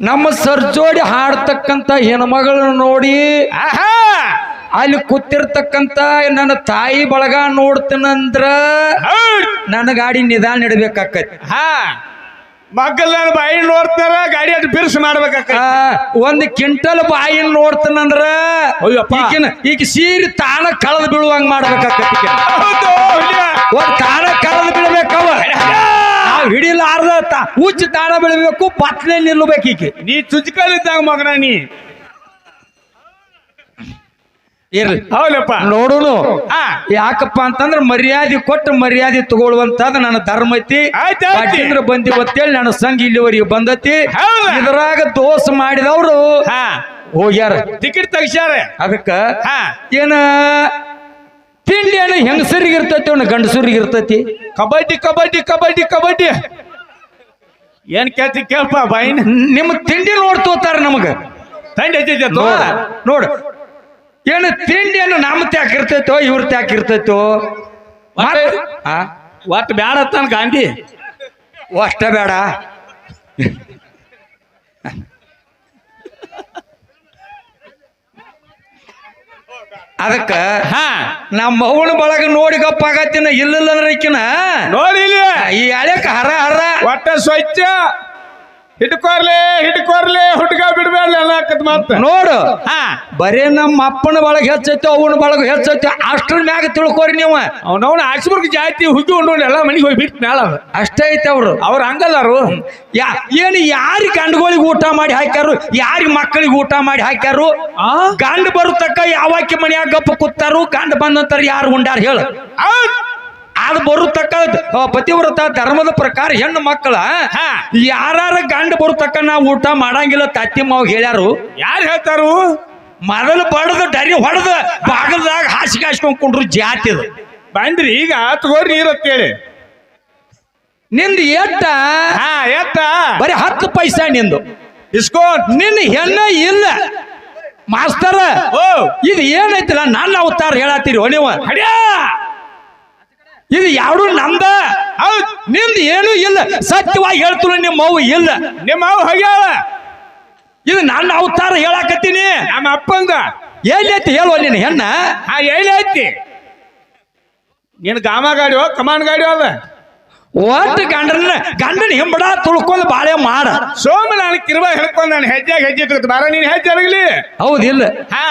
ನಮ್ಮ ಸರ್ಜೋಡಿ ಹಾಡ್ತಕ್ಕಂತ ಹೆಣ್ಮಗಳನ್ನ ನೋಡಿ ಆಹಾ! ಅಲ್ಲಿ ಕೂತಿರ್ತಕ್ಕಂತ ನನ್ನ ತಾಯಿ ಬಳಗ ನೋಡ್ತೀನಂದ್ರ. ನನ್ನ ಗಾಡಿ ನಿಧಾನ ಇಡಬೇಕಾಕತಿ ಹಾ. ಮಕ್ಕಳ ಬಾಯಿ ನೋಡ್ತಾರ ಗಾಡಿ ಅದು ಬಿರ್ಸ್ ಮಾಡ್ಬೇಕಾಕ ಒಂದು ಕ್ವಿಂಟಲ್ ಬಾಯಿನ ನೋಡ್ತಾನಂದ್ರ ಅಯ್ಯಪ್ಪ. ಈಗಿನ ಈಗ ಸೀರೆ ತಾನ ಕಳೆದು ಬೀಳುವಂಗ ಮಾಡ್ಬೇಕಾಕತಿ ಒಂದು ತಾನ ಕಳೆದು ಬೀಳ್ಬೇಕವ ಹಿಡಿಲಾರ್ದ ತ- ಹುಚ್ಚ ಬೆಳಿಬೇಕು ಬೀಳ್ಬೇಕು ನಿಲ್ಲಬೇಕು ಈಕೆ ನೀ ಚುಚ್ಕಲಿದ್ದಾಗ ಮಗನ ನೀ. ಇರ್ಲಿ. ಹೌದಪ್ಪ. ನೋಡುನು. ಆ. ಯಾಕಪ್ಪ ಅಂತಂದ್ರೆ ಮರ್ಯಾದೆ ಕೊಟ್ಟು ಮರ್ಯಾದೆ ತಗೊಳ್ಳುವಂತದ ನನ್ನ ಧರ್ಮ ಐತಿ. ಆಯ್ತ್ ಬಂದಿ ಗೊತ್ತೇಳಿ ನನ್ನ ಸಂಘ ಇಲ್ಲಿವರೆಗೆ ಬಂದತಿ. ಹೌದ? ಇದ್ರಾಗ ದೋಸ್ ಮಾಡಿದವ್ರು ಹಾ. ಹೋಗ್ಯಾರ. ಟಿಕೆಟ್ ತೆಗ್ಸ್ಯಾರ. ಅದಕ್ಕ ಹಾ. ಏನ ತಿಂಡಿ ಏನು ಹೆಂಗಸರಿಗೆ ಇರ್ತೈತಿ ಅವನು ಗಂಡಸರಿಗೆ ಇರ್ತೈತಿ? ಕಬಡ್ಡಿ ಕಬಡ್ಡಿ ಕಬಡ್ಡಿ ಕಬಡ್ಡಿ. ಏನ್ ಕೇಳ್ತಿ ಕೇಳಪ್ಪ ಬಾಯಿನ? ನಿಮ್ಮ ತಿಂಡಿ ನೋಡ್ತೋತಾರ ನಮಗ. ತಂಡಿ ಹೆಚ್ಚೈತೆ ನೋಡ ಏನು ತಿಂಡಿ ಅನ್ನ ನಮ್ಮ ತ್ಯಾಕ್ ಇರ್ತೈತೋ ಇವ್ರ ತ್ಯಾಕ್ ಇರ್ತೈತೋ? ಒಟ್ಟು ಬೇಡ ತಾನ ಗಾಂಧಿ. ಅಷ್ಟ ಬೇಡ ಅದಕ್ಕ ಹಾ. ನಮ್ಮ ಅವನ ಬಳಗ ನೋಡಿ ಗಪ್ಪ ಆಗತ್ತಿನ ಇಲ್ಲ ಅಂದ್ರೆ ಈಕಿನ? ನೋಡಿ ಈ ಹಳೆಕ ಹರ ಹರ. ಒಟ್ಟ ಸ್ವಚ್ಛ. ಹಿಡ್ಕೋರ್ಲೆ ಹಿಡ್ಕೋರ್ಲೆ ಹುಡ್ಗ ಬಿಡ್ಬೇಡ ಅನ್ನಕತ್ ಮತ್ತ. ನೋಡು ಹಾ. ಬರೇ ನಮ್ಮ ಅಪ್ಪನ ಬಳಗ ಹೆಚ್ಚೈತಿ ಅವನ ಬಳಗ ಹೆಚ್ಚೈತೆ ಅಷ್ಟ್ರ ಮ್ಯಾಗ ತಿಳ್ಕೊರಿ ನೀವು. ಅವನವನ ಆಶ್ಮರ್ಗ ಜಾತಿ ಹುಗ್ಗಿ ಉಂಡು ಎಲ್ಲ ಮನೆಗೆ ಹೋಗಿ ಬಿಟ್ಟು ಮ್ಯಾಲ ಅಷ್ಟೇ ಐತೆ ಅವ್ರು. ಅವ್ರ ಹಂಗಲ್ಲಾರು ಯಾ ಏನು ಯಾರಿ ಗಂಡುಗಳಿಗೆ ಊಟ ಮಾಡಿ ಹಾಕ್ಯಾರು ಯಾರಿ ಮಕ್ಕಳಿಗೆ ಊಟ ಮಾಡಿ ಹಾಕ್ಯಾರು? ಗಂಡು ಬರುತ್ತಕ್ಕ ಯಾವಾಕಿ ಮನ್ಯಾಗ ಗಪ್ಪ ಕೂತಾರು ಗಂಡ ಬಂದಂತಾರ ಯಾರು ಉಂಡಾರ ಹೇಳು. ಅದು ಆ, ಪತಿವ್ರತ ಧರ್ಮದ ಪ್ರಕಾರ ಹೆಣ್ಣು ಮಕ್ಕಳ. ಯಾರ ಗಂಡ ಬರುತಕ್ಕ ನಾವು ಊಟ ಮಾಡಂಗಿಲ್ಲ ತತ್ತಿ ಮಾವ್ ಹೇಳ್ಯಾರು. ಯಾರು ಹೇಳ್ತಾರು? ಮೊದಲು ಬಡದು ಡರಿ ಹೊಡೆದು ಬಾಗಲ್ದಾಗ ಹಾಸಿಗೆ ಹಾಸ್ಕೊಂಡ್ಕೊಂಡ್ರು ಜಾತಿ ಅದು. ಬಂದ್ರಿ ಈಗ ತಗೋರಿ ನೀರು ಅಂತೇಳಿ ನಿಂದು ಎಟ್ಟ? ಹಾ ಎತ್ತ ಬರೀ ಹತ್ತು ಪೈಸಾ ನಿಂದು. ಇಸ್ಕೋ ನಿನ್ನ ಹೆಣ್ಣ ಇಲ್ಲ. ಮಾಸ್ತರ ಓ. ಇದು ಏನೈತಿಲ್ಲ ನನ್ನ ಅವತಾರ ಹೇಳತ್ತೀರಿ ನೀವು? ಹಡ್ಯಾ! ಇದು ಯಾರು ನಂದ ಹೌದ್. ನಿಂದ ಏನು ಇಲ್ಲ. ಸತ್ಯವಾಗಿ ಹೇಳ್ತು ನಿಮ್ಮ ಅವು ಇಲ್ಲ. ನಿಮ್ಮ ಅವು ಹೋಗ್ಯಾಳ? ಇದು ನನ್ನ ಅವತಾರ ಹೇಳಾಕತ್ತೀನಿ. ನಮ್ಮ ಅಪ್ಪಂದ ಎಲ್ಲೈತಿ ಹೇಳುವ ನಿನ್ನ ಹೆಣ್ಣ? ಆ ಎಲ್ಲಿ ಐತಿ? ನೀನ್ ಗಾಮ ಗಾಡಿಯೋ ಕಮಾನ್ ಗಾಡಿಯೋ ಅಲ್ಲ ಒಟ್ಟು ಗಂಡನ ಗಂಡನ ಹಿಂಬಡ ತುಳ್ಕೊಂಡು ಬಾಳೆ ಮಾಡ. ಸೋಮ ನಾನು ಕಿರುವ ಹಿಡ್ಕೊಂಡು ನಾನು ಹೆಜ್ಜೆಗೆ ಹೆಜ್ಜೆ ಇಟ್ಟು ಬಾರ ನೀನು ಹೆಜ್ಜೆ ಅಡಗಲಿ? ಹೌದಿಲ್ಲ ಹಾ.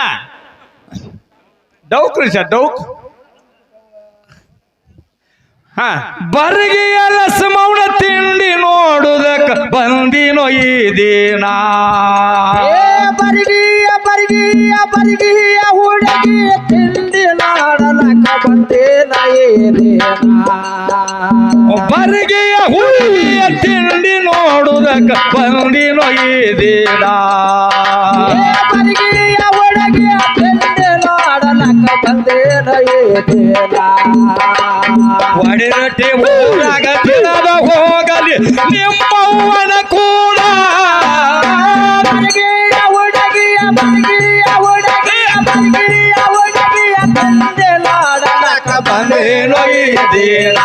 ಡೌಕ್ ರೀ ಸರ್ ಡೌಕ್. ಬರಗಿಯ ಲಸಮೌನ ತಿಂಡಿ ನೋಡುದಕ್ಕ ಬಂದಿನೋ ಈ ದಿನ. ಬರ್ಗಿಯ ಬರ್ಗಿಯ ಬರ್ಗಿಯ ಹುಡುಗಿ ತಿಂಡಿ ನಾಡಲಕ ಬಂದೇನ ಬರ್ಗಿಯ ಹುಡುಗಿಯ ತಿಂಡಿ ನೋಡುದಕ್ಕ ಬಂದಿನೋ ಈ ದಿನ. ಬರಿಗಿಯ ಬಂದೇನ ಒಡೆರಟೆ ಊರಾಗ ತಿನ್ನದ ಹೋಗಲಿ ನಿಮ್ಮವ್ವನ ಕೂಡ. ಬಂದೇನೋ ಈ ದಿನ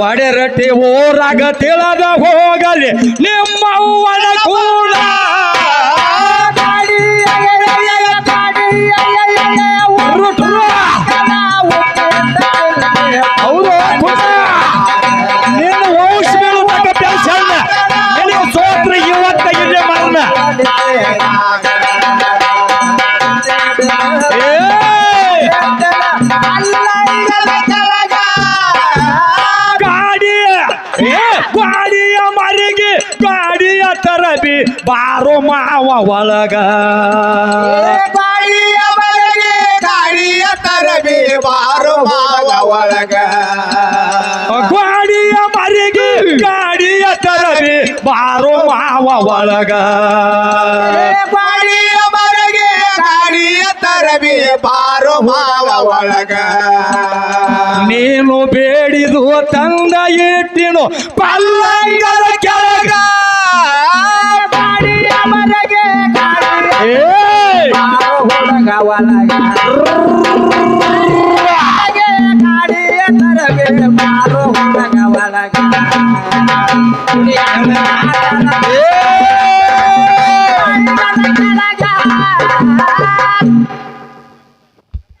ಒಡೆರಟೆ ಊರಾಗ ತಿಳದ ಹೋಗಲಿ. ನಿಮ್ಮ ಕೂಡ ಬಾರೋ ಮಾವ ಒಳಗ. ಗಾಡಿಯ ಬಲಗೆ ಗಾಡಿಯ ತರಬಿ ಬಾರು ಮಾವ ಒಳಗ. ಗಾಡಿಯ ಮರಿಗೆ ಗಾಡಿಯ ತರಬಿ ಬಾರೋ ಮಾವ ಒಳಗ. ಗಾಡಿಯ ಬಲಗೆ ತರಬಿ ಬಾರು ಮಾವ ಒಳಗ. ನೀನು ಬೇಡಿದು ತಂದ ಇಟ್ಟಿನು ಪಲ್ಲಂಗದ ಕೆಳಗ. ಹುಡುಗ ಒಳಗ ಗಾಡಿಯ ಹುಡುಗ ಒಳಗ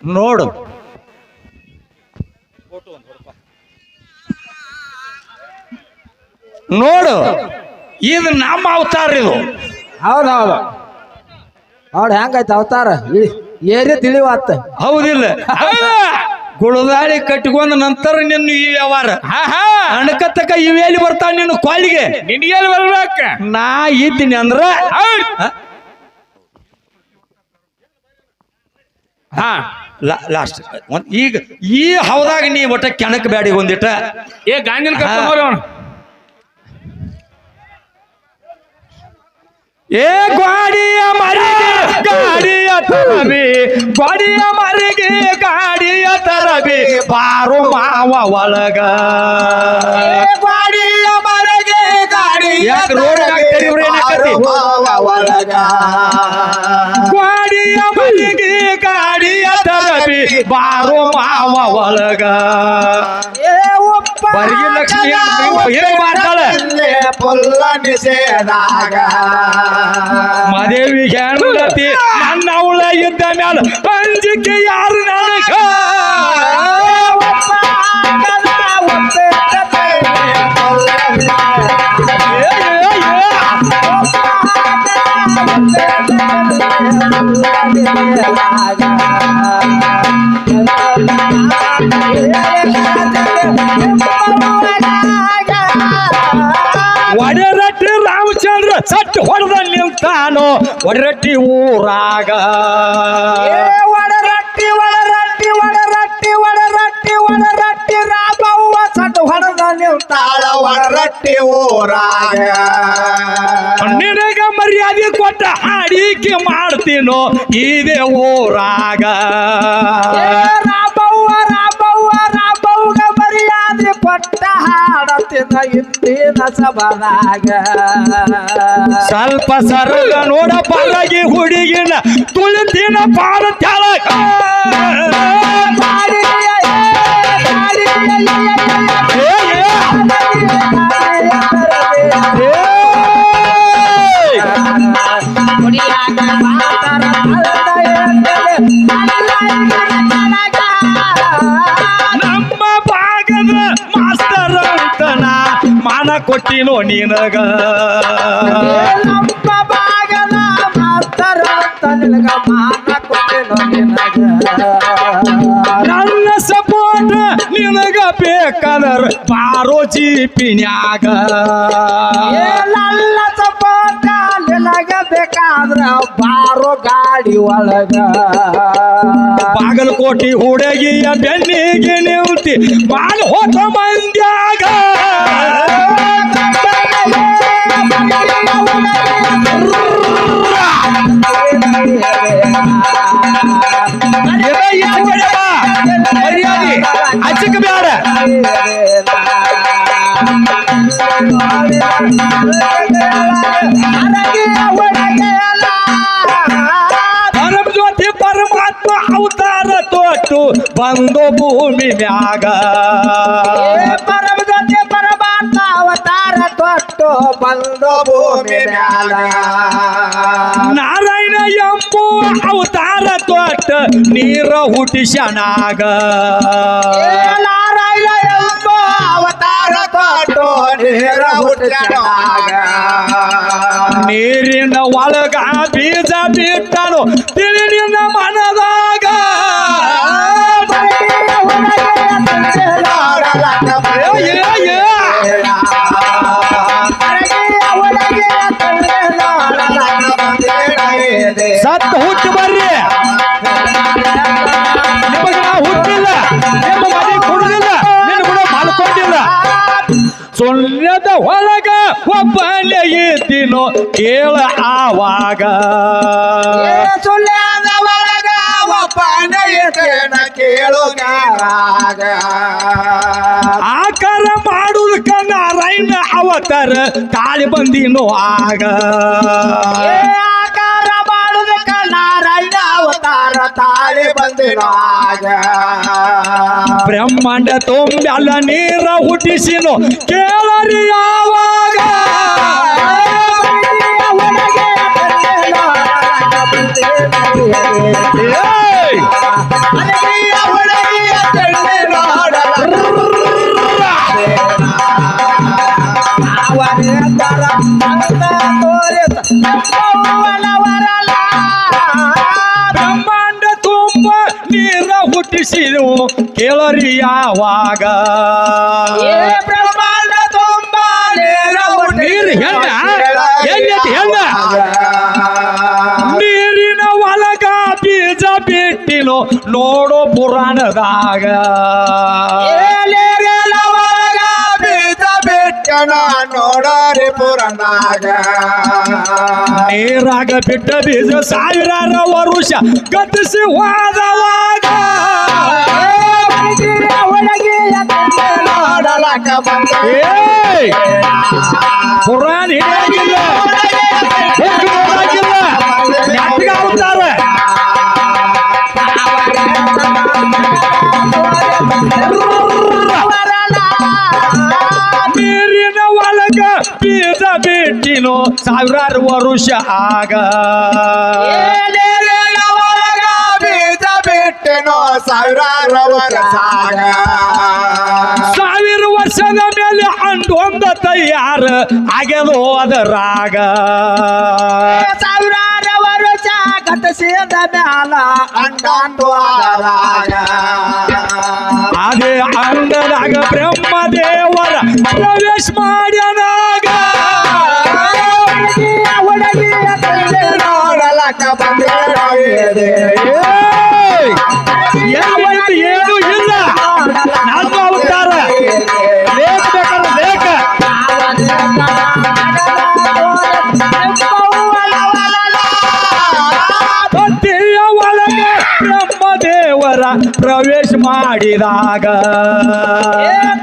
ನೋಡು. ನೋಡು. ಇದು ನಮ್ಮ ಅವತಾರ ಇದು. ಹೌದು ಹೌದು. ನೋಡಿ ಹೆಂಗೈತೆ ಅವತಾರ? ಏರಿ ತಿಳಿವಾತ. ಹೌದಿಲ್ಲ. ಗುಳದಾಳಿ ಕಟ್ಟಿಕೊಂಡ ನಂತರ ನಿನ್ನ ಈ ವ್ಯವಹಾರ. ಅಣಕತ್ತಕ ಇವೇಲಿ ಬರ್ತಾ ನಿನ್ನ ಕಾಲಿಗೆ ನಿನಗೆಲ್ಲಿ ಬರ್ಬೇಕ? ನಾ ಇದ್ದೀನಿ ಅಂದ್ರ. ಹ? ಲಾಸ್ಟ್. ಈಗ ಈ ಹೌದಾಗ ನೀ ಒಟ್ಟ ಕೆಣಕ್ ಬ್ಯಾಡಿ ಒಂದಿಟ ಏ ಗಾಂಧಿನ ಕರ್ಕೊಂಡ್ ಹೋಗ್ರಿ ಅವ್ನು ಏ ಗಾಡಿಯ ಮರಿಗೆ ಗಾಡಿಯ ತರಬಿ ಗಾಡಿಯ ಮರಿಗೆ ಗಾಡಿಯ ತರಬಿ ಬಾರು ಮಾವ ಒಳಗ ಗಾಡಿಯ ಮರೆಗೆ ಗಾಡಿಯ ಯಾಕ್ road ನ್ಯಾಗ್ ತೆರಿವ್ರಿ ಏನಾಕತಿ? ಮಾವ ಒಳಗ ಗಾಡಿಯ ಮರಿಗೆ ಗಾಡಿಯ ತರಬಿ ಬಾರು ಮಾವ ಒಳಗ ಏ ಒಪ್ಪ ಬರ್ಗಿ ಲಕ್ಷ್ಮಿ ಏನು ಮಾಡ್ತಾಳೆ ಪುಲ್ಲ ನಿಷೇಧಾಗ ಮದೇವಿ ಹೆಂಡತಿ ನನ್ನ ಅವಳ ಇದ್ದ ಮ್ಯಾಲ ಪಂಜಿಕೆ ಯಾರು ನನಗ ಏ, ರಾಮಚಂದ್ರ ಸಟ್ ಹೊಡೆದ ನಿಂತಾನೋ ಒಡರಟ್ಟಿ ಊರಾಗ ಒಡರಟ್ಟಿ ಒಡರಟ್ಟಿ ಒಡರಟ್ಟಿ ಒಡರಟ್ಟಿ ಒಡರಟ್ಟಿ ರಾಮವ್ವ ಸಟ್ಟು ಹೊಡೆದ ನಿಲ್ತಾಳ ಒಡರಟ್ಟಿ ಊರಾಗ. ನಿನಗ ಮರ್ಯಾದೆ ಕೊಟ್ಟ ಹಾಡಿಕೆ ಮಾಡ್ತೀನೋ? ಇದೇ ಊರಾಗ. ರಾಮವ್ವ ರಾಮವ್ವ ರಾಮವ್ಗ ಮರ್ಯಾದೆ ಕೊಟ್ಟ ಸಭದಾಗ ಸ್ವಲ್ಪ ಸರ್ಗ ನೋಡ ಪಾಲಾಗಿ ಹುಡುಗಿನ ತುಳಿದಿನ ಪಾದ ತೆಳಗ. ಕುಡಿಯಾಗ ಕೊಟ್ಟೆನೋ ನೀನಗ? ನನ್ನ ಸಪೋರ್ಟ್ ನಿನಗ ಬೇಕಾದರ ಬಾರೋ ಜೀಪಿನ್ಯಾಗ. ನನ್ನ ಸಪೋರ್ಟ್ ನಿನಗ ಬೇಕಾದ್ರ ಬಾರೋ ಗಾಡಿ ಒಳಗ. ಬಾಗಲಕೋಟಿ ಹುಡುಗಿಯ ಬೆನ್ನಿಗೆ ನಿಲ್ತಿ ಬಾಲ್ ಹೋತ ಮಂದ್ಯಾಗ. ಹಚ್ಚಕ್ ಬ್ಯಾಡ ಪರಮ ಜ್ಯೋತಿ ಪರಮಾತ್ಮ ಅವತಾರ ತೋಟು ಬಂದು ಭೂಮಿ ಮ್ಯಾಗ ಬಂದು ಭೂಮಿ ಮ್ಯಾಲ. ನಾರಾಯಣ ಎಂಬು ಅವತಾರ ತೊಟ್ಟ ನೀರ ಹುಟ್ಟಿಸನಾಗ ಏ ನಾರಾಯಣ ಎಂಬ ಅವತಾರ ತೊಟ್ಟು ನೀರ ಹುಟ್ಟಿದಾಗ ನೀರಿನ ಒಳಗ ಬೀಜ ಬಿಟ್ಟನು ತಿಳಿ ನಿನ್ನ ಮನದಾಗ ಸತ್ತ ಹುಟ್ಟು ಬರ್ರಿ. ನಿಮಗೆ ನಾ ಹುಟ್ಟಿಲ್ಲ. ನಿಮ್ಮ ಮನೆ ಕೊಡುದಿಲ್ಲ. ನಿನ್ನ ಕೂಡ ಮಲ್ಕೊಂಡಿಲ್ಲ. ಸುಳ್ಯದ ಒಳಗ ಒಬ್ಬನೇ ಇದ್ದೀನೋ ಕೇಳ ಆವಾಗ. ಸುಳ್ಯದ ಒಳಗ ಒಬ್ಬನೇ ಇದ್ದೇನ ಕೇಳುಗಾರಾಗ ಆಕಾರ ಮಾಡುವುದಕ್ಕ ನಾರಾಯಣ ಅವತಾರ ತಾಳಿ ಬಂದಿನೋ ಆಗ. ಅವತಾರ ತಾಳಿ ಬಂದಿರಾಗ ಬ್ರಹ್ಮಾಂಡ ತುಂಬೆಲ್ಲ ನೀರ ಹುಟ್ಟಿಸಿನೋ ಕೇಳರಿ ಯಾವಾಗ ಏಯ್! ಹುಟ್ಟಿಸಿನು ಕೇಳರಿ ಯಾವಾಗ ಬ್ರಹ್ಮಾಂಡ ತುಂಬ ನೇರ ಹೆಣ್ಣ? ಎಲ್ಲಿದೆ ಹೆಣ್ಣ? ನೀರಿನ ಒಳಗ ಬೀಜ ಬಿಟ್ಟಿನೋ ನೋಡೋ ಪುರಾಣದಾಗ ನೋಡೋರಿ ಪುರನಾಗ ನೀರಾಗ ಬಿಟ್ಟ ಬೀಜ ಸಾವಿರಾರು ವರುಷ ಗತಿಸಿ ಹೋದವಾಗ ನೋಡಲಕ ಬಂದ ಏಯ್! ಪುರಾಣ ಹಿಡಿಯಾಗಿಲ್ಲ ಆಗುತ್ತಾರೆ. ನೀರಿನ ಒಳಗ ಬೀಜ ಬಿಟ್ಟಿನೋ ಸಾವಿರಾರು ವರುಷ ಆಗ. ಬಿಟ್ಟೆನೋ ಸಾವಿರಾರವರ ಸಾಗ. ಸಾವಿರ ವರ್ಷದ ಮೇಲೆ ಅಂಡೊಂದ ತಯಾರ ಆಗ್ಯದೋ ಅದರಾಗ ಸಾವಿರಾರು ವರ್ಷ ಕಥಸಿದ ಮ್ಯಾಲ ಅಂಡಾಂಡು ಆದರಾಗ ಅದೇ ಅಂಡದಾಗ ಬ್ರಹ್ಮ ದೇವರ ಪ್ರವೇಶ ಮಾಡ್ಯನಾಗ. ನೋಡಲಕ ಬಂದಿದೆ ಏಯ್! ಯಾವತ್ತು ಏನು ಇಲ್ಲ. ನನ್ನ ಅವತಾರ. ಲೇಖ ಬೇಕಾದ್ರೆ ಲೇಖ ಭಕ್ತಿಯ ಒಳಗೆ ಬ್ರಹ್ಮ ದೇವರ ಪ್ರವೇಶ ಮಾಡಿದಾಗ.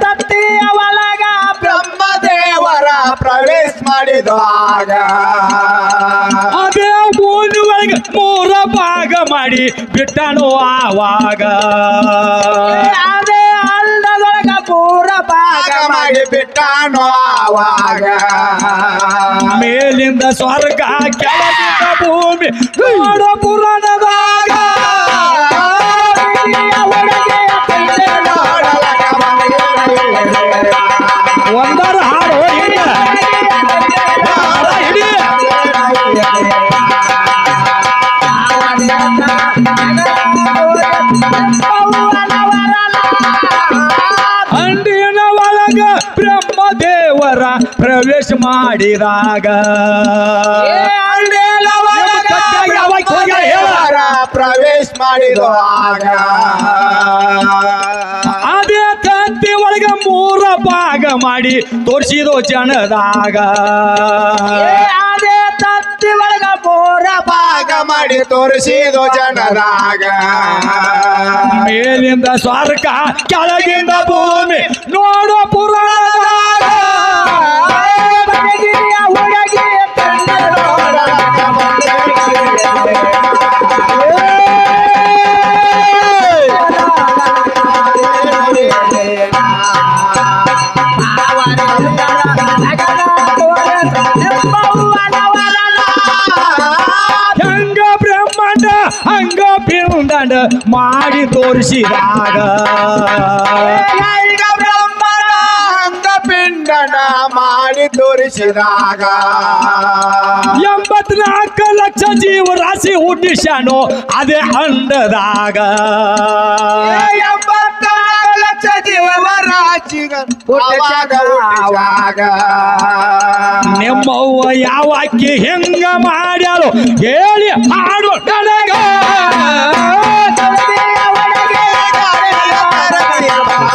ತತ್ತಿಯ ಒಳಗ ಬ್ರಹ್ಮದೇವರ ಪ್ರವೇಶ ಮಾಡಿದಾಗ. ಅದೇ ಮೂರ ಭಾಗ ಮಾಡಿ ಬಿಟ್ಟನು ಆವಾಗ. ಅದೇ ಅಲ್ಲದೊಳಗ ಪೂರ ಭಾಗ ಮಾಡಿ ಬಿಟ್ಟನು ಆವಾಗ. ಮೇಲಿಂದ ಸ್ವರ್ಗ ಕೆಳಗಿಂದ ಭೂಮಿ ನೋಡ ಪುರಾಣದಾಗ ಒಂದರ ಅಂಡಿನ ಒಳಗ ಬ್ರಹ್ಮ ದೇವರ ಪ್ರವೇಶ ಮಾಡಿದಾಗ. ಪ್ರವೇಶ ಮಾಡಿದಾಗ ಅದೇ ತಂತಿ ಒಳಗ ಮೂರ ಭಾಗ ಮಾಡಿ ತೋರಿಸಿದೋ ಜನದಾಗ. ಮಾಡಿ ತೋರಿಸಿದು ಜನರಾಗ. ಮೇಲಿಂದ ಸ್ವರ್ಗ ಕೆಳಗಿಂದ ಭೂಮಿ. ನೋಡೋ ಮಾಡಿ ತೋರಿಸಿದಾಗ. ಪಿಂಡನ ಮಾಡಿ ತೋರಿಸಿದಾಗ. ಎಂಬತ್ನಾಲ್ಕು ಲಕ್ಷ ಜೀವ ರಾಶಿ ಹುಟ್ಟಿಸ್ಯಾನೋ ಅದೇ ಅಂಡದಾಗ ಎಂಬತ್ನಾಲ್ಕು ಲಕ್ಷ ಜೀವ ರಾಶಿ ಹುಟ್ಟಿದಾಗ ನಿಮ್ಮವ್ವ ಯಾವಾಕಿ ಹೆಂಗ ಮಾಡ್ಯಾಳು ಹೇಳಿ ಹಾಡು ನನಗ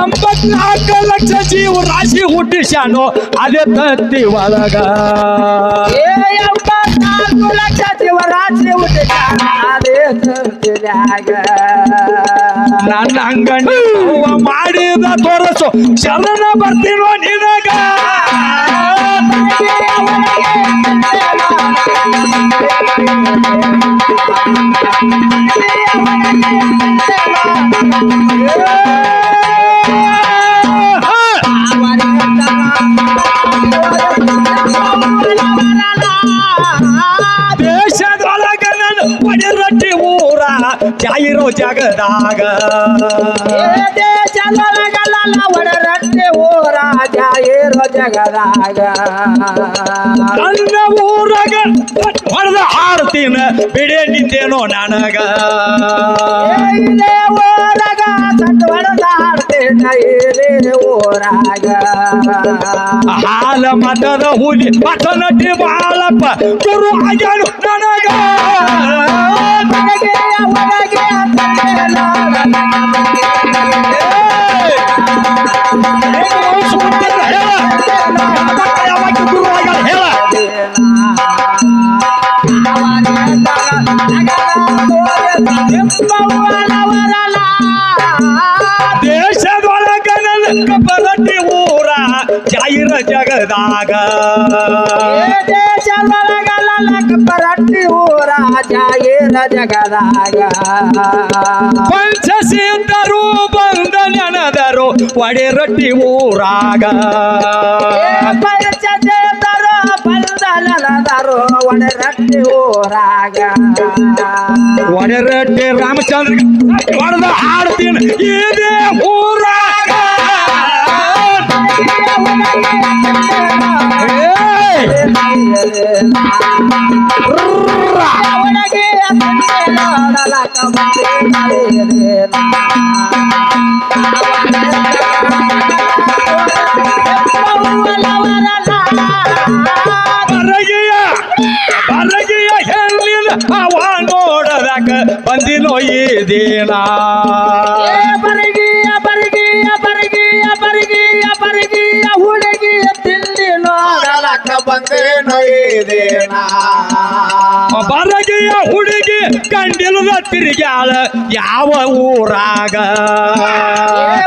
ಎಂಬತ್ನಾಲ್ಕು ಲಕ್ಷ ಜೀವ ರಾಶಿ ಹುಟ್ಟಿಸ್ಯಾನು ಅದೇ ತತ್ತಿ ಒಳಗ. ಲಕ್ಷ ಜೀವ ರಾಶಿ ಹುಟ್ಟಿಸ್ಯಾನ ಅದೇ ಸಂತಿನ್ಯಾಗ. ನನ್ನ ಹೂವ ಮಾಡಿದ ತೋರಸು. ಶರಣ ಬರ್ತೀನೋ ನಿನಗ? ಜಾಯಿರೋ ಜಗದಾಗ. ರಾಜ ಏರೋ ಜಗದಾಗ ನನ್ನ ಊರಾಗ ಹೊಡೆದ ಹಾಡ್ತೀನ ಬಿಡೇ ನಿಂತೇನೋ ನನಗ ಊರಾಗ ಹೊಡೆದ ಹಾಡ್ತೇನ ಇದೇ ಊರಾಗ ಹಾಲ ಮಠದ ಹುಲಿ ಮಠ ನಟಿ ಬಾಳಪ್ಪ ಗುರು ಆಗ್ಯಾನು ನನಗ ಒಳಗೆ ಒಳಗೆ ಅಂತೇನೋ ಜಗದಾಗ ಪಂಚಸಿದ್ದರು ಬಂದ ನೆನದರು ಒಡೆ ರೊಟ್ಟಿ ಊರಾಗ. ಪರಿಚಯದರು ಒಡೆ ರೊಟ್ಟಿ ಊರಾಗ. ಒಡೆ ರೊಟ್ಟಿ ರಾಮಚಂದ್ರ ಹಾಡ್ತೀನಿ ಇದೇ ಊರಾಗ ಅವ ನೋಡದಕ ಬಂದಿನೋ ಈ ದಿನ? ಬರಗಿಯ ಬರಗಿಯ ಬರಗಿಯ ಬರಗಿಯ ಬರಗಿಯ ಹುಡುಗಿಯ ತಿಂಡಿ ನೋಡಲಕ ಬಂದೇನೋ ಇದೇನ ಬರಗಿಯ ಹುಡುಗಿ ಕಂಡಿಲದ ತಿರುಗ್ಯಾಳ. ಯಾವ ಊರಾಗ?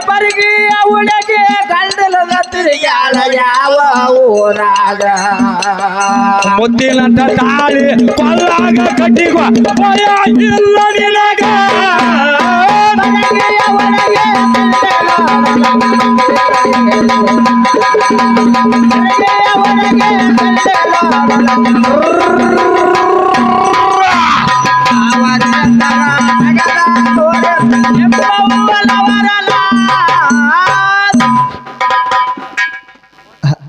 ಬರಗಿಯ ಹುಡುಗಿ ಗಂಡಲದ ತಿರುಗ್ಯಾಳ. ಯಾವ ಊರಾಗ? ಮುದ್ದಿನ ತಾಳಿ ಕೊಲ್ಲಾಗ ಕಟ್ಟಿಗ ಭಯ ಇಲ್ಲ ನಿನಗ.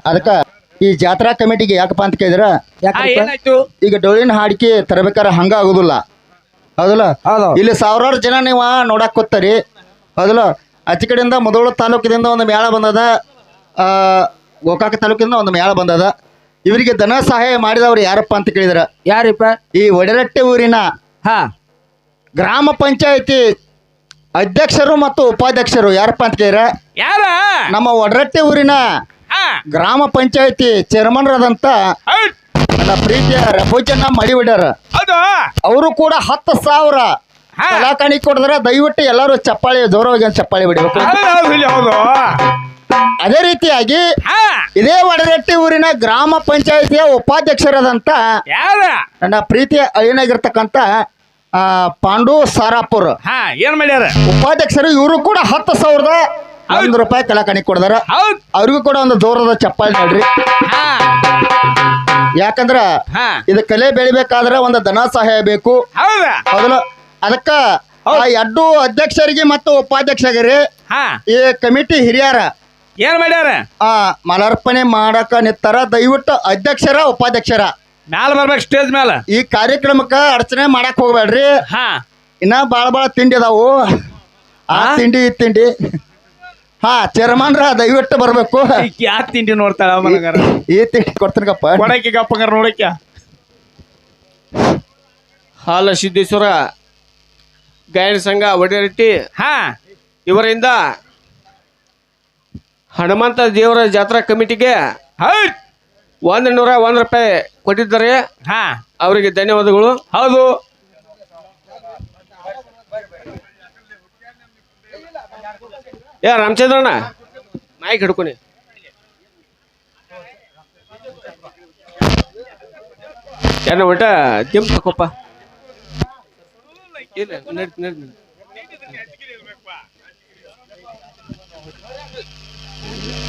ಅದಕ್ಕ ಈ ಜಾತ್ರಾ ಕಮಿಟಿಗೆ ಯಾಕಪ್ಪ ಅಂತ ಕೇಳಿದ್ರ? ಏನಾಯ್ತು? ಈಗ ಡೊಳ್ಳಿನ ಹಾಡಿಕೆ ತರಬೇಕಾರ ಹಂಗ ಆಗುದಿಲ್ಲ. ಹೌದಲ್ಲ? ಹೌದು. ಇಲ್ಲಿ ಸಾವಿರಾರು ಜನ ನೀವ ನೋಡಕ್ ಕೊತ್ತರಿ ಹೌದಲ್ಲ? ಆಚೆ ಕಡೆಯಿಂದ ಮೊದಲು ತಾಲೂಕಿನಿಂದ ಒಂದು ಮೇಳ ಬಂದದ. ಆ, ಗೋಕಾಕ ತಾಲೂಕಿನಿಂದ ಒಂದು ಮೇಳ ಬಂದದ. ಇವರಿಗೆ ಧನ ಸಹಾಯ ಮಾಡಿದವ್ರು ಯಾರಪ್ಪ ಅಂತ ಕೇಳಿದ್ರ? ಯಾರಿಪ್ಪ? ಈ ಒಡೆರಟ್ಟೆ ಊರಿನ ಹಾ. ಗ್ರಾಮ ಪಂಚಾಯತಿ ಅಧ್ಯಕ್ಷರು ಮತ್ತು ಉಪಾಧ್ಯಕ್ಷರು ಯಾರಪ್ಪ ಅಂತ ಕೇಳಿದ್ರ ಯಾರ? ನಮ್ಮ ಒಡರಟ್ಟಿ ಊರಿನ ಗ್ರಾಮ ಪಂಚಾಯತಿ ಚೇರ್ಮನ್ ಆದಂತ ನನ್ನ ಪ್ರೀತಿಯ ರಘುಜನ ಮಡಿಬಿಡ್ಯಾರ ಅದು ಅವರು ಕೂಡ ಹತ್ತು ಸಾವಿರ ಹಾ. ಕೊಡಿದ್ರೆ ದಯವಿಟ್ಟು ಎಲ್ಲರೂ ಚಪ್ಪಾಳಿ ಜೋರವಾಗಿ ಒಂದ್ ಚಪ್ಪಾಳಿ ಬಿಡಬೇಕು. ಹೌದು ಹೌದು ಅದೇ ರೀತಿಯಾಗಿ ಇದೇ ವಡರಟ್ಟಿ ಊರಿನ ಗ್ರಾಮ ಪಂಚಾಯತಿಯ ಉಪಾಧ್ಯಕ್ಷರಾದಂತ ಯಾರ? ನನ್ನ ಪ್ರೀತಿಯ ಅಳಿನಾಗಿರ್ತಕ್ಕಂಥ ಆ, ಪಾಂಡು ಸಾರಾಪುರ್. ಹಾ ಏನ್ ಮಾಡ್ಯಾರ? ಉಪಾಧ್ಯಕ್ಷರು ಇವರು ಕೂಡ ಹತ್ತು ಸಾವಿರದ ಐದು ರೂಪಾಯಿ ಕಲಾಕಾಣಿ ಕೊಡ್ದಾರ. ಹೌದ್. ಅವ್ರಿಗೂ ಕೂಡ ಒಂದು ಜೋರದ ಚಪ್ಪಾಳಿ ನೋಡ್ರಿ ಹಾ. ಯಾಕಂದ್ರ ಹಾ. ಇದು ಕಲೆ ಬೆಳಿಬೇಕಾದ್ರೆ ಒಂದು ಧನ ಸಹಾಯ ಬೇಕು. ಹೌದಾ? ಹೌದಲ್ಲ? ಅದಕ್ಕ ಆ ಎರಡು ಅಧ್ಯಕ್ಷರಿಗೆ ಮತ್ತು ಉಪಾಧ್ಯಕ್ಷರಿಗೆ ಹಾ. ಈ ಕಮಿಟಿ ಹಿರಿಯರ ಏನ್ ಮಾಡ್ಯಾರ? ಆ ಮಾಲಾರ್ಪಣೆ ಮಾಡಕ ನಿತ್ತಾರ ದಯವಿಟ್ಟು ಅಧ್ಯಕ್ಷರ ಉಪಾಧ್ಯಕ್ಷರ. ಮ್ಯಾಲ ಬರ್ಬೇಕು ಸ್ಟೇಜ್ ಮ್ಯಾಲ. ಈ ಕಾರ್ಯಕ್ರಮಕ್ಕ ಅಡಚಣೆ ಮಾಡಕ್ ಹೋಗ್ಬೇಡ್ರಿ. ಹಾ. ಇನ್ನ ಬಾಳ ಬಾಳ ತಿಂಡಿ ಅದಾವು. ಆ ತಿಂಡಿ ಈ ತಿಂಡಿ. ಹಾ ಚೇರ್ಮನ್ರ ದಯವಿಟ್ಟು ಬರ್ಬೇಕು. ಯಾ ತಿಂಡಿ ನೋಡ್ತಾಳ ಮನಗಾರ? ಈ ತಿಂಡಿ ಕೊಡ್ತೀನಪ್ಪ ಕೊಡಕ್ಕೆ ಗಪ್ಪಂಗಾರ ನೋಡಕ್ಕೆ ಹಾಲ ಸಿದ್ದೇಶ್ವರ ಗಾಯನ ಸಂಘ ಒಡೆರಟ್ಟಿ. ಹಾ. ಇವರಿಂದ ಹನುಮಂತ ದೇವರ ಜಾತ್ರಾ ಕಮಿಟಿಗೆ ಹೌದ್. ಒಂದು ನೂರ ಒಂದು ರೂಪಾಯಿ ಕೊಟ್ಟಿದ್ದಾರೆ. ಹಾ. ಅವರಿಗೆ ಧನ್ಯವಾದಗಳು. ಹೌದು. ಏ ರಾಮಚಂದ್ರಣ್ಣ ಮೈಕ್ ಹಿಡ್ಕೊನಿ. ಏನ ಒಟ್ಟ ಕೆಂಪು ಹಾಕೋಪ್ಪ. ಇಲ್ಲ ನಡಿ ನಡಿ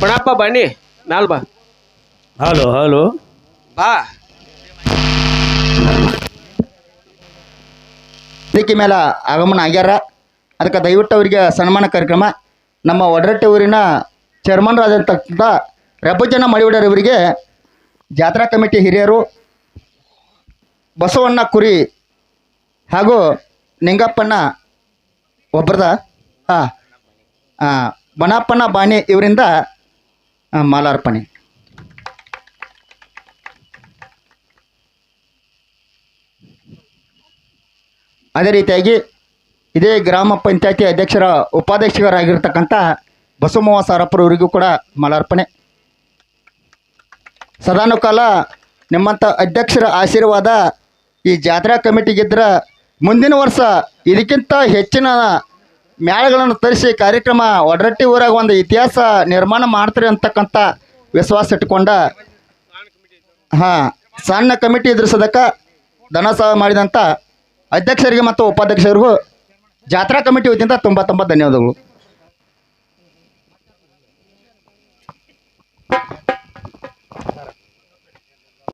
ಬಣಪ್ಪ ಬನ್ನಿ ಮ್ಯಾಲ್ ಬಾ. ಹಲೋ ಹಲೋ ಬಾ ವೇದಿಕೆ ಮೇಲೆ ಆಗಮನ ಆಗ್ಯಾರ. ಅದಕ್ಕೆ ದಯವಿಟ್ಟು ಅವರಿಗೆ ಸನ್ಮಾನ ಕಾರ್ಯಕ್ರಮ. ನಮ್ಮ ಒಡರಟ್ಟಿ ಊರಿನ ಚೇರ್ಮನ್ರಾದಂತಕ್ಕಂಥ ರೆಬ್ಬಜನ ಮಡಿವಡರ್ ಇವರಿಗೆ ಜಾತ್ರಾ ಕಮಿಟಿ ಹಿರಿಯರು ಬಸವಣ್ಣ ಕುರಿ ಹಾಗೂ ನಿಂಗಪ್ಪಣ್ಣ ಒಬ್ಬರದ ಹಾಂ ಬನಪ್ಪಣ್ಣ ಬಾಣಿ ಇವರಿಂದ ಮಾಲಾರ್ಪಣೆ. ಅದೇ ರೀತಿಯಾಗಿ ಇದೇ ಗ್ರಾಮ ಪಂಚಾಯತಿ ಅಧ್ಯಕ್ಷರ ಉಪಾಧ್ಯಕ್ಷರಾಗಿರ್ತಕ್ಕಂಥ ಬಸವಮೋಹ ಸಾರಪ್ಪರವರಿಗೂ ಕೂಡ ಮಾಲಾರ್ಪಣೆ. ಸದಾನುಕಾಲ ನಿಮ್ಮಂಥ ಅಧ್ಯಕ್ಷರ ಆಶೀರ್ವಾದ ಈ ಜಾತ್ರಾ ಕಮಿಟಿಗಿದ್ರೆ ಮುಂದಿನ ವರ್ಷ ಇದಕ್ಕಿಂತ ಹೆಚ್ಚಿನ ಮ್ಯಾಳಗಳನ್ನು ತರಿಸಿ ಕಾರ್ಯಕ್ರಮ ಒಡರಟ್ಟಿ ಊರಾಗ ಒಂದು ಇತಿಹಾಸ ನಿರ್ಮಾಣ ಮಾಡ್ತಾರೆ ಅಂತಕ್ಕಂಥ ವಿಶ್ವಾಸ ಇಟ್ಕೊಂಡ ಹಾಂ, ಸಣ್ಣ ಕಮಿಟಿ ಎದುರಿಸೋದಕ್ಕೆ ಧನ ಸಹ ಮಾಡಿದಂಥ ಅಧ್ಯಕ್ಷರಿಗೆ ಮತ್ತು ಉಪಾಧ್ಯಕ್ಷರಿಗೂ ಜಾತ್ರಾ ಕಮಿಟಿ ವತಿಯಿಂದ ತುಂಬ ತುಂಬ ಧನ್ಯವಾದಗಳು.